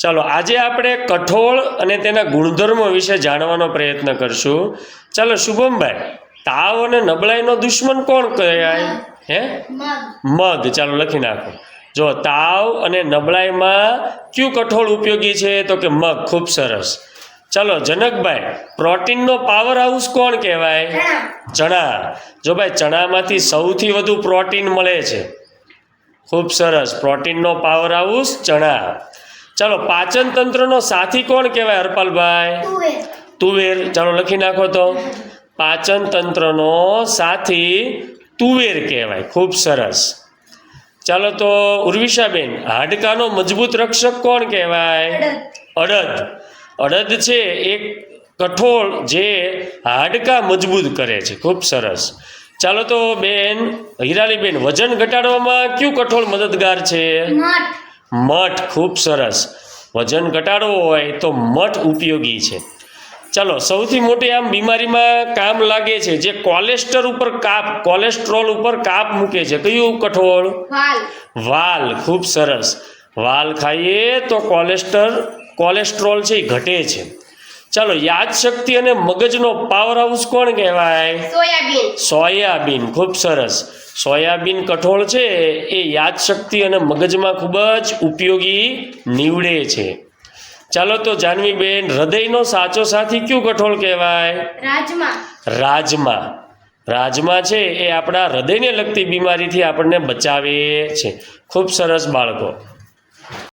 ચાલો આજે આપણે કઠોળ અને તેના ગુણધર્મો વિશે જાણવાનો પ્રયત્ન કરશું. ચાલો શુભમભાઈ તાવ અને નબળાઈનો દુશ્મન કોણ કહેવાય? હે? મગ. મગ ચાલો લખી નાખો. જો તાવ અને નબળાઈમાં કયું કઠોળ ઉપયોગી છે? તો કે મગ ખૂબ સરસ. ચાલો જનકભાઈ પ્રોટીનનો પાવર હાઉસ કોણ કહેવાય? ચણા. જો ભાઈ ચણામાંથી સૌથી વધુ પ્રોટીન મળે છે. ખૂબ સરસ. પ્રોટીનનો પાવર હાઉસ ચણા. ચાલો પાચન તંત્રનો સાથી કોણ કહેવાય હરપાલભાઈ? તુવેર. ચાલો લખી નાખો તો. પાચન તંત્રનો સાથી તુવેર કહેવાય. ખૂબ સરસ. ચાલો તો ઉર્વિશાબેન હાડકાનો મજબૂત રક્ષક કોણ કહેવાય? અડદ. અડદ. અડદ છે એક કઠોળ જે હાડકા મજબૂત કરે છે. ખૂબ સરસ. ચાલો તો બેન હિરાલીબેન વજન ઘટાડવામાં કયું કઠોળ મદદગાર છે? મઠ ખૂબ સરસ. વજન ઘટાડવું હોય તો મઠ ઉપયોગી છે. ચાલો સૌથી મોટી આમ બીમારીમાં કામ લાગે છે જે કોલેસ્ટર ઉપર કાપ કોલેસ્ટ્રોલ ઉપર કાપ મૂકે છે. કયું કઠોળ? વાલ. ખૂબ સરસ. વાલ ખાઈએ તો કોલેસ્ટર કોલેસ્ટ્રોલ છે એ ઘટે છે. ચાલો યાદશક્તિ અને મગજનો પાવર હાઉસ કોણ કહેવાય? સોયાબીન. સોયાબીન ખૂબ સરસ. સોયાબીન કઠોળ છે એ યાદશક્તિ અને મગજમાં ખૂબ જ ઉપયોગી નીવડે છે. ચાલો તો જાનવીબેન હૃદયનો સાચો સાથી કયું કઠોળ કહેવાય? રાજમા. રાજમા. રાજમા છે એ આપણા હૃદયને લગતી બીમારીથી આપણને બચાવે છે. ખૂબ સરસ બાળકો.